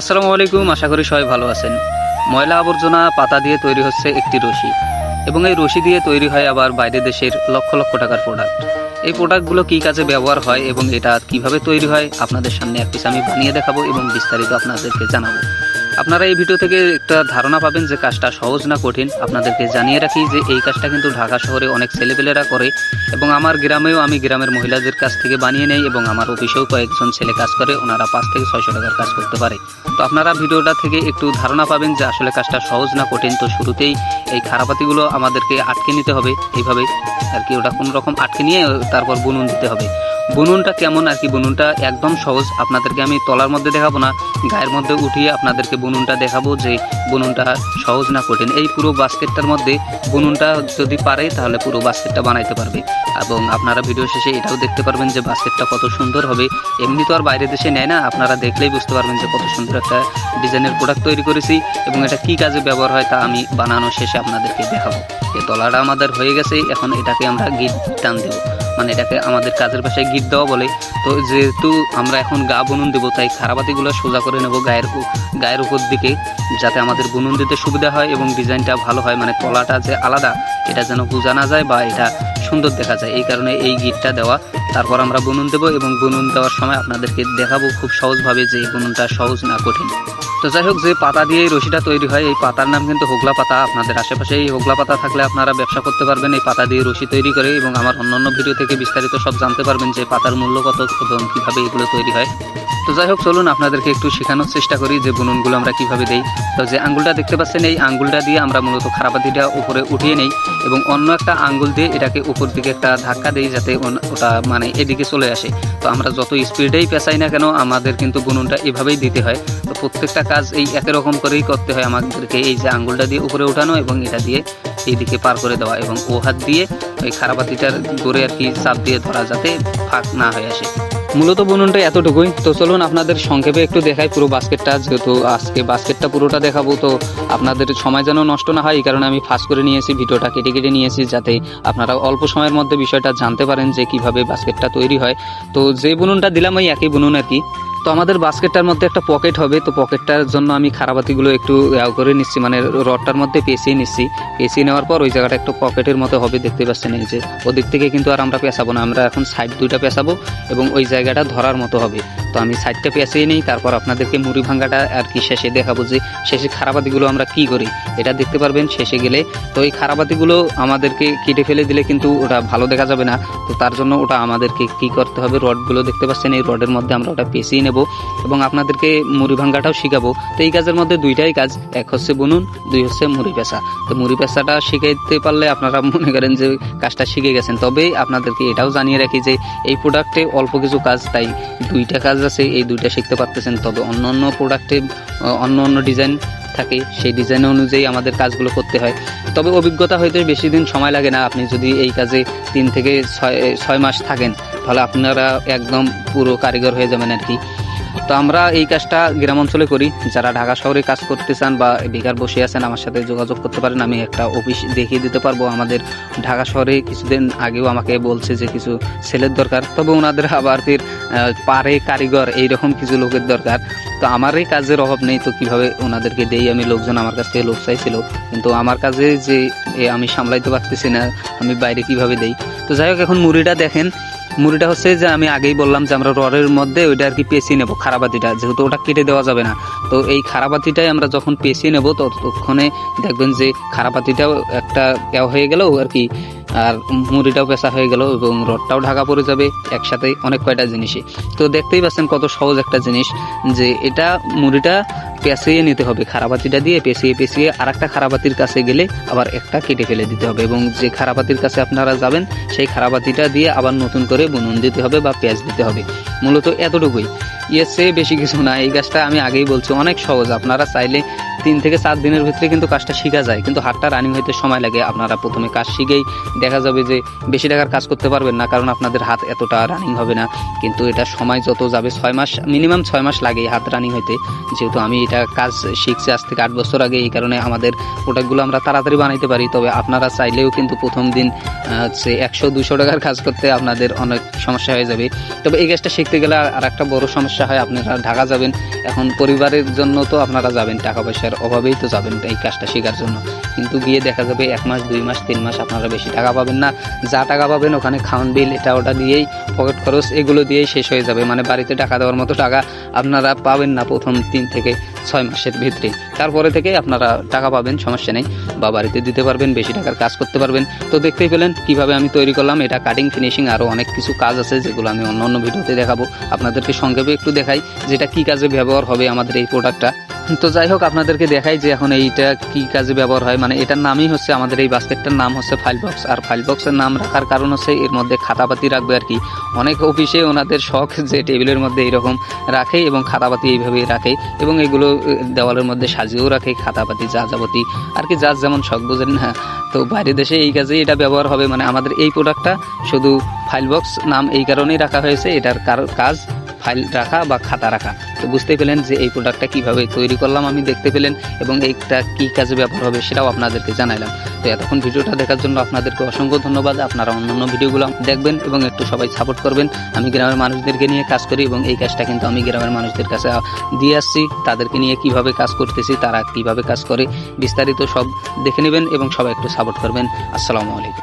আসসালামু আলাইকুম, আশা করি সবাই ভালো আছেন। ময়লা আবর্জনা পাতা দিয়ে তৈরি হচ্ছে একটি রশি এবং এই রশি দিয়ে তৈরি হয় আবার বাইরে দেশের লক্ষ লক্ষ টাকার প্রোডাক্ট এই প্রোডাক্টগুলো কী কাজে ব্যবহার হয় এবং এটা কীভাবে তৈরি হয়, আপনাদের সামনে এক পিস আমি বানিয়ে দেখাবো এবং বিস্তারিত আপনাদেরকে জানাব। আপনারা এই ভিডিও থেকে একটা ধারণা পাবেন যে কাজটা সহজ না কঠিন। আপনাদেরকে জানিয়ে রাখি যে এই কাজটা কিন্তু ঢাকা শহরে অনেক ছেলেপেলেরা করে এবং আমার গ্রামেও আমি গ্রামের মহিলাদের কাছ থেকে বানিয়ে নেই এবং আমার অফিসেও কয়েকজন ছেলে কাজ করে, ওনারা পাঁচ থেকে ছয়শো টাকার কাজ করতে পারে। তো আপনারা ভিডিওটা থেকে একটু ধারণা পাবেন যে আসলে কাজটা সহজ না কঠিন। তো শুরুতেই এই খারাপাতিগুলো আমাদেরকে আটকে নিতে হবে। এইভাবে আর কি ওটা কোনো রকম আটকে নিয়ে তারপর বুনুন দিতে হবে। বুনুনটা কেমন আর কি? বুনুনটা একদম সহজ। আপনাদেরকে আমি তলার মধ্যে দেখাবো না, গায়ের মধ্যে উঠিয়ে আপনাদেরকে বুনুনটা দেখাবো যে বুনুনটা সহজ না কঠিন। এই পুরো বাস্কেটটার মধ্যে বুনুনটা যদি পারে, তাহলে পুরো বাস্কেটটা বানাইতে পারবে। এবং আপনারা ভিডিও শেষে এটাও দেখতে পারবেন যে বাস্কেটটা কত সুন্দর হবে। এমনি তো আর বাইরে দেশে নেয় না, আপনারা দেখলেই বুঝতে পারবেন যে কত সুন্দর একটা ডিজাইনের প্রোডাক্ট তৈরি করেছি এবং এটা কি কাজে ব্যবহার হয় তা আমি বানানো শেষে আপনাদেরকে দেখাবো। এই তলাটা আমাদের হয়ে গেছে, এখন এটাকে আমরা গিট টান দেবো। মানে এটাকে আমাদের কাজের ভাষায় গিট দেওয়া বলে। তো যেহেতু আমরা এখন গা বুনুন দেবো, তাই খারাপাতিগুলো সোজা করে নেব গায়ের গায়ের উপর দিকে, যাতে আমাদের বুনুন দিতে সুবিধা হয় এবং ডিজাইনটা ভালো হয়। মানে তলাটা যে আলাদা, এটা যেন বোঝা না যায় বা এটা সুন্দর দেখা যায়। এই কারণে এই গিটটা দেওয়া। তারপর আমরা বুনুন দেবো এবং বুনুন দেওয়ার সময় আপনাদেরকে দেখাবো খুব সহজভাবে যে বুনুনটা সহজ না কঠিন। তো যাই হোক, যে পাতা দিয়ে এই রশিটা তৈরি হয়, এই পাতার নাম কিন্তু হোগলা পাতা। আপনাদের আশেপাশে এই হোগলা পাতা থাকলে আপনারা ব্যবসা করতে পারবেন, এই পাতা দিয়ে রশি তৈরি করে এবং আমার অন্যান্য ভিডিও থেকে বিস্তারিত সব জানতে পারবেন যে পাতার মূল্য কত এবং কীভাবে এগুলো তৈরি হয়। তো যাই হোক, চলুন আপনাদেরকে একটু শেখানোর চেষ্টা করি যে বুনুনগুলো আমরা কীভাবে দেই। তো যে আঙ্গুলটা দেখতে পাচ্ছেন, এই আঙ্গুলটা দিয়ে আমরা মূলত খারাপাতিটা উপরে উঠিয়ে নেই এবং অন্য একটা আঙ্গুল দিয়ে এটাকে উপর দিকে একটা ধাক্কা দেই যাতে ওটা মানে এদিকে চলে আসে। তো আমরা যত স্পিডেই পেঁচাই না কেন, আমাদের কিন্তু বুনুনটা এভাবেই দিতে হয়। তো প্রত্যেকটা কাজ এই একই রকম করেই করতে হয় আমাদেরকে। এই যে আঙ্গুলটা দিয়ে উপরে ওঠানো এবং এটা দিয়ে এইদিকে পার করে দেওয়া এবং ও হাত দিয়ে ওই খারাপাতিটার দৌড়ে আর কি চাপ দিয়ে ধরা যাতে ফাঁক না হয়ে আসে। মূলত বুননটা এতটুকুই। তো চলুন আপনাদের সংক্ষেপে একটু দেখাই পুরো বাস্কেটটা। যেহেতু আজকে বাস্কেটটা পুরোটা দেখাবো, তো আপনাদের সময় যেন নষ্ট না হয়, এই কারণে আমি ফাস্ট করে নিয়েছি, ভিডিওটা কেটে কেটে নিয়েছি যাতে আপনারা অল্প সময়ের মধ্যে বিষয়টা জানতে পারেন যে কীভাবে বাস্কেটটা তৈরি হয়। তো যে বুনুনটা দিলাম ওই একই বুনুন আর কি। তো আমাদের বাস্কেটটার মধ্যে একটা পকেট হবে, তো পকেটটার জন্য আমি খারাপাতিগুলো একটু করে নিচ্ছি মানে রডটার মধ্যে পেঁচিয়ে নিচ্ছি। পেঁচিয়ে নেওয়ার পর ওই জায়গাটা একটু পকেটের মতো হবে, দেখতে পাচ্ছেন এই যে। ওদিক থেকে কিন্তু আর আমরা পেঁচাবো না, আমরা এখন সাইড দুইটা পেঁচাবো এবং ওই জায়গাটা ধরার মতো হবে। তো আমি সাইডটা পেঁচিয়ে নিই, তারপর আপনাদেরকে মুড়ি ভাঙ্গাটা আর কি শেষে দেখাবো যে শেষে খারাপাতিগুলো আমরা কি করি। এটা দেখতে পারবেন শেষে গেলে। তো এই খারাপাতিগুলো আমাদেরকে কেটে ফেলে দিলে কিন্তু ওটা ভালো দেখা যাবে না। তো তার জন্য ওটা আমাদেরকে কি করতে হবে? রডগুলো দেখতে পাচ্ছেন, এই রডের মধ্যে আমরা ওটা পেঁচিয়ে নেব এবং আপনাদেরকে মুড়ি ভাঙ্গাটাও শিখাবো। তো এই কাজের মধ্যে দুইটাই কাজ, এক হচ্ছে বুনুন, দুই হচ্ছে মুড়ি পেঁচা। তো মুড়ি পেঁচাটা শিখাইতে পারলে আপনারা মনে করেন যে কাজটা শিখে গেছেন। তবে আপনাদেরকে এটাও জানিয়ে রাখি যে এই প্রোডাক্টে অল্প কিছু কাজ, তাই দুইটা কাজ আছে, এই দুইটা শিখতে পারতেছেন। তবে অন্য অন্য প্রোডাক্টে অন্য অন্য ডিজাইন থাকে, সেই ডিজাইন অনুযায়ী আমাদের কাজগুলো করতে হয়। তবে অভিজ্ঞতা হয়তো বেশি দিন সময় লাগে না। আপনি যদি এই কাজে তিন থেকে ছয় ছয় মাস থাকেন, তাহলে আপনারা একদম পুরো কারিগর হয়ে যাবেন আর কি। তো আমরা এই কাজটা গ্রাম অঞ্চলে করি। যারা ঢাকা শহরে কাজ করতে চান বা বেকার বসে আছেন, আমার সাথে যোগাযোগ করতে পারেন। আমি একটা অফিস দেখিয়ে দিতে পারব। আমাদের ঢাকা শহরে কিছুদিন আগেও আমাকে বলছে যে কিছু ছেলের দরকার। তবে ওনাদের আবার ফির পারে কারিগর এইরকম কিছু লোকের দরকার। তো আমার এই কাজের অভাব নেই। তো কীভাবে ওনাদেরকে দেই? আমি লোকজন আমার কাছ থেকে লোক চাইছিল। কিন্তু আমার কাজে যে আমি সামলাইতে পারতেছি না, আমি বাইরে কীভাবে দেই? তো যাই হোক, এখন মুড়িটা দেখেন। মুড়িটা হচ্ছে যে আমি আগেই বললাম যে আমরা রডের মধ্যে ওইটা আর কি পেঁচিয়ে নেব খারাপাতিটা যেহেতু ওটা কেটে দেওয়া যাবে না। তো এই খারাপাতিটাই আমরা যখন পেঁচিয়ে নেব, ততক্ষণে দেখবেন যে খারাপাতিটাও একটা হয়ে গেলেও আর কি আর মুড়িটাও পেঁচা হয়ে গেল এবং রডটাও ঢাকা পড়ে যাবে একসাথে অনেক কয়টা জিনিসে তো দেখতেই পাচ্ছেন কত সহজ একটা জিনিস যে এটা মুড়িটা পেঁচিয়ে নিতে হবে, খারাপাতিটা দিয়ে পেঁচিয়ে পেঁচিয়ে আর একটা খারাপাতির কাছে গেলে আবার একটা কেটে ফেলে দিতে হবে এবং যে খারাপাতির কাছে আপনারা যাবেন, সেই খারাপাতিটা দিয়ে আবার নতুন করে বুনুন দিতে হবে বা পেঁয়াজ দিতে হবে। মূলত এতটুকুই। এর চেয়ে বেশি কিছু না, এই গাছটা আমি আগেই বলছি, অনেক সহজ। আপনারা চাইলে তিন থেকে চার দিনের ভিতরে কিন্তু কাজটা শিখা যায়, কিন্তু হাতটা রানিং হইতে সময় লাগে। আপনারা প্রথমে কাজ শিখেই দেখা যাবে যে বেশি টাকার কাজ করতে পারবেন না, কারণ আপনাদের হাত এতটা রানিং হবে না। কিন্তু এটা সময় যত যাবে, ছয় মাস মিনিমাম ছয় মাস লাগে হাত রানিং হইতে। যেহেতু আমি এটা কাজ শিখছি আজ থেকে আট বছর আগে, এই কারণে আমাদের প্রোডাক্টগুলো আমরা তাড়াতাড়ি বানাইতে পারি। তবে আপনারা চাইলেও কিন্তু প্রথম দিন, হচ্ছে একশো, দুশো টাকার কাজ করতে আপনাদের অনেক সমস্যা হয়ে যাবে। তবে এই কাজটা শিখতে গেলে আর একটা বড় সমস্যা হয়, আপনারা ঢাকা যাবেন। এখন পরিবারের জন্য তো আপনারা যাবেন, টাকা পয়সার অভাবেই তো যাবেন এই কাজটা শেখার জন্য। কিন্তু গিয়ে দেখা যাবে এক মাস, দুই মাস, তিন মাস আপনারা বেশি টাকা পাবেন না। যা টাকা পাবেন ওখানে খাওয়ান, বিল, এটা ওটা দিয়েই পকেট খরচ এগুলো দিয়েই শেষ হয়ে যাবে। মানে বাড়িতে টাকা দেওয়ার মতো টাকা আপনারা পাবেন না প্রথম তিন থেকে ছয় মাসের ভিতরে। তারপরে থেকে আপনারা টাকা পাবেন, সমস্যা নেই। বা বাড়িতে দিতে পারবেন, বেশি টাকার কাজ করতে পারবেন। তো দেখতেই পেলেন কীভাবে আমি তৈরি করলাম। এটা কাটিং ফিনিশিং আরও অনেক কিছু কাজ আছে যেগুলো আমি অন্য অন্য ভিডিওতে দেখাবো। আপনাদেরকে সংক্ষেপে একটু দেখাই যেটা কি কাজে ব্যবহার হবে আমাদের এই প্রোডাক্টটা তো যাই হোক, আপনাদেরকে দেখাই যে এখন এইটা কি কাজে ব্যবহার হয়। মানে এটার নামই হচ্ছে আমাদের এই বাস্কেটটার নাম হচ্ছে ফাইল বক্স আর ফাইল বক্সের নাম রাখার কারণ হচ্ছে এর মধ্যে খাতাপাতি রাখবে আর কি। অনেক অফিসে ওনাদের শখ যে টেবিলের মধ্যে এইরকম রাখে এবং খাতাপাতি এইভাবেই রাখে এবং এগুলো দেওয়ালের মধ্যে সাজিয়েও রাখে খাতাপাতি যা যাবতি আর কি যার যেমন শখ বোঝেন না? তো বাইরের দেশে এই কাজেই এটা ব্যবহার হবে। মানে আমাদের এই প্রোডাক্টটা শুধু ফাইল বক্স নাম এই কারণেই রাখা হয়েছে। এটার কাজ ফাইল রাখা বা খাতা রাখা। তো বুঝতে পেলেন যে এই প্রোডাক্টটা কীভাবে তৈরি করলাম আমি দেখতে পেলেন এবং এইটা কি কাজে ব্যবহার হবে সেটাও আপনাদেরকে জানাইলাম। তো এতক্ষণ ভিডিওটা দেখার জন্য আপনাদেরকে অসংখ্য ধন্যবাদ। আপনারা অন্যান্য ভিডিওগুলো দেখবেন এবং একটু সবাই সাপোর্ট করবেন। আমি গ্রামের মানুষদেরকে নিয়ে কাজ করি এবং এই কাজটা কিন্তু আমি গ্রামের মানুষদের কাছে দিয়ে আসছি। তাদেরকে নিয়ে কীভাবে কাজ করতেছি, তারা কীভাবে কাজ করে, বিস্তারিত সব দেখে নেবেন এবং সবাই একটু সাপোর্ট করবেন। আসসালামু আলাইকুম।